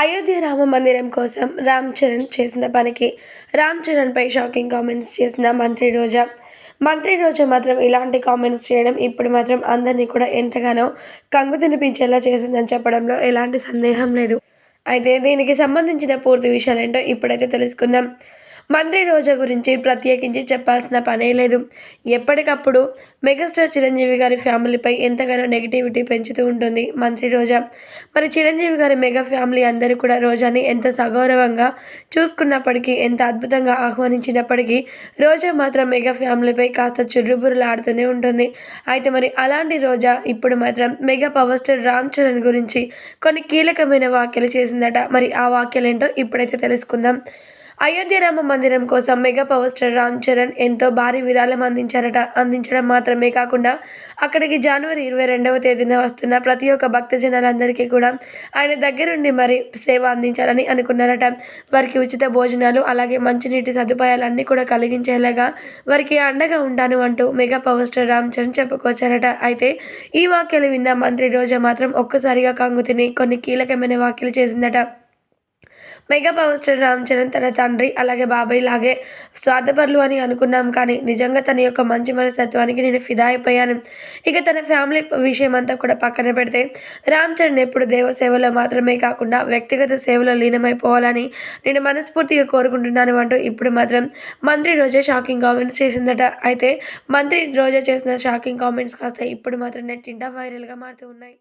అయోధ్య రామ మందిరం కోసం రామ్ చరణ్ చేసిన పనికి రామ్ చరణ్పై షాకింగ్ కామెంట్స్ చేసిన మంత్రి రోజా. మంత్రి రోజా మాత్రం ఇలాంటి కామెంట్స్ చేయడం ఇప్పుడు మాత్రం అందరినీ కూడా ఎంతగానో కంగు తినిపించేలా చేసిందని చెప్పడంలో ఎలాంటి సందేహం లేదు. అయితే దీనికి సంబంధించిన పూర్తి విషయాలేంటో ఇప్పుడైతే తెలుసుకుందాం. మంత్రి రోజా గురించి ప్రత్యేకించి చెప్పాల్సిన పనే లేదు. ఎప్పటికప్పుడు మెగాస్టార్ చిరంజీవి గారి ఫ్యామిలీపై ఎంతగానో నెగిటివిటీ పెంచుతూ ఉంటుంది మంత్రి రోజా. మరి చిరంజీవి గారి మెగా ఫ్యామిలీ అందరూ కూడా రోజాని ఎంత సగౌరవంగా చూసుకున్నప్పటికీ ఎంత అద్భుతంగా ఆహ్వానించినప్పటికీ రోజా మాత్రం మెగా ఫ్యామిలీపై కాస్త చుర్రుబురులాడుతూనే ఉంటుంది. అయితే మరి అలాంటి రోజా ఇప్పుడు మాత్రం mega power star Ram Charan గురించి కొన్ని కీలకమైన వ్యాఖ్యలు చేసిందట. మరి ఆ వ్యాఖ్యలేంటో ఇప్పుడైతే తెలుసుకుందాం. అయోధ్య రామ మందిరం కోసం mega power star Ram Charan ఎంతో భారీ విరాళం అందించారట. అందించడం మాత్రమే కాకుండా అక్కడికి జనవరి ఇరవై రెండవ తేదీన వస్తున్న ప్రతి ఒక్క భక్త జనాలందరికీ కూడా ఆయన దగ్గరుండి మరి సేవ అందించాలని అనుకున్నారట. వారికి ఉచిత భోజనాలు అలాగే మంచినీటి సదుపాయాలన్నీ కూడా కలిగించేలాగా వారికి అండగా ఉంటాను అంటూ mega power star Ram Charan చెప్పుకొచ్చారట. అయితే ఈ వాక్యాలు విన్న మంత్రి రోజా మాత్రం ఒక్కసారిగా కంగు తిని కొన్ని కీలకమైన వ్యాఖ్యలు చేసిందట. Mega power star Ram Charan తన తండ్రి అలాగే బాబాయ్ లాగే స్వార్థపరులు అని అనుకున్నాం కానీ నిజంగా తన యొక్క మంచి మనస్తత్వానికి నేను ఫిదా అయిపోయాను. ఇక తన ఫ్యామిలీ విషయం అంతా కూడా పక్కన పెడితే రామ్ చరణ్ ఎప్పుడు దేవ సేవలో మాత్రమే కాకుండా వ్యక్తిగత సేవలో లీనమైపోవాలని నేను మనస్ఫూర్తిగా కోరుకుంటున్నాను అంటూ ఇప్పుడు మాత్రం మంత్రి రోజా షాకింగ్ కామెంట్స్ చేసిందట. అయితే మంత్రి రోజా చేసిన షాకింగ్ కామెంట్స్ కాస్త ఇప్పుడు మాత్రం నెట్ ఇంటా వైరల్గా మారుతూ ఉన్నాయి.